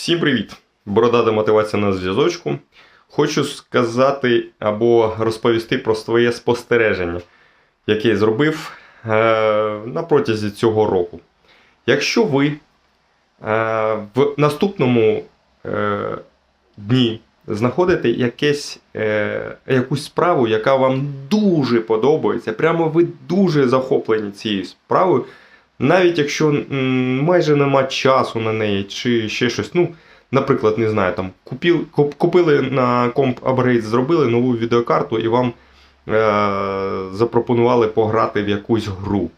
Всім привіт! Бородата мотивація на зв'язочку. Хочу сказати або розповісти про своє спостереження, яке я зробив е, на протязі цього року. Якщо ви е, в наступному е, дні знаходите якесь, е, якусь справу, яка вам дуже подобається, прямо ви дуже захоплені цією справою, навіть якщо майже нема часу на неї, чи ще щось, ну, наприклад, не знаю, там купіл, куп- купили на комп апгрейд, зробили нову відеокарту і вам е, запропонували пограти в якусь гру.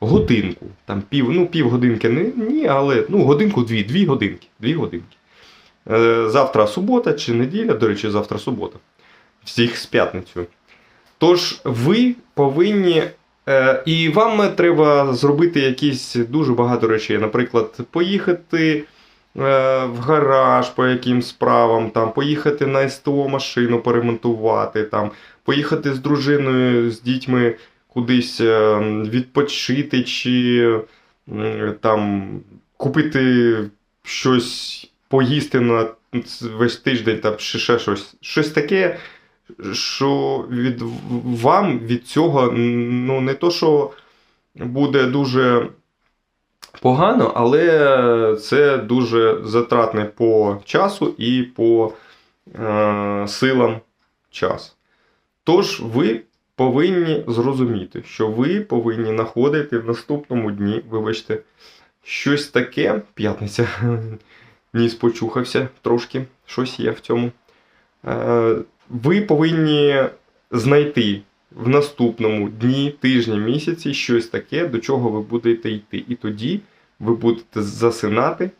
Годинку, там пів, ну, пів годинки не, ні, але ну, годинку дві, годинки. Дві годинки. Е, завтра субота чи неділя, до речі, завтра субота. Всіх з п'ятницею. Тож ви повинні. Е, і вам треба зробити якісь дуже багато речей. Наприклад, поїхати е, в гараж по якимсь справам, там, поїхати на СТО машину поремонтувати, там, поїхати з дружиною, з дітьми кудись е, відпочити, чи там, купити щось поїсти на весь тиждень, там, ще щось. Щось таке, що від вам від цього ну, не то, що буде дуже погано, але це дуже затратне по часу і по е, силам час. Тож ви повинні зрозуміти, що ви повинні знаходити в наступному дні, вибачте, щось таке, п'ятниця, ніс почухався трошки, щось є в цьому. Ви повинні знайти в наступному дні, тижні, місяці щось таке, до чого ви будете йти. І тоді ви будете засинати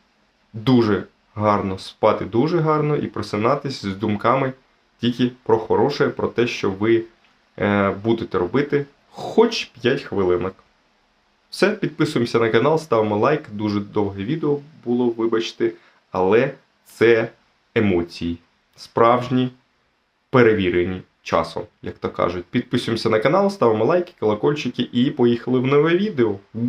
дуже гарно, спати дуже гарно і просинатись з думками тільки про хороше, про те, що ви е, будете робити хоч 5 хвилинок. Все, підписуємося на канал, ставимо лайк. Дуже довге відео було, вибачте, але це емоції. Справжні, перевірені часом, як то кажуть. Підписуємося на канал, ставимо лайки, колокольчики і поїхали в нове відео.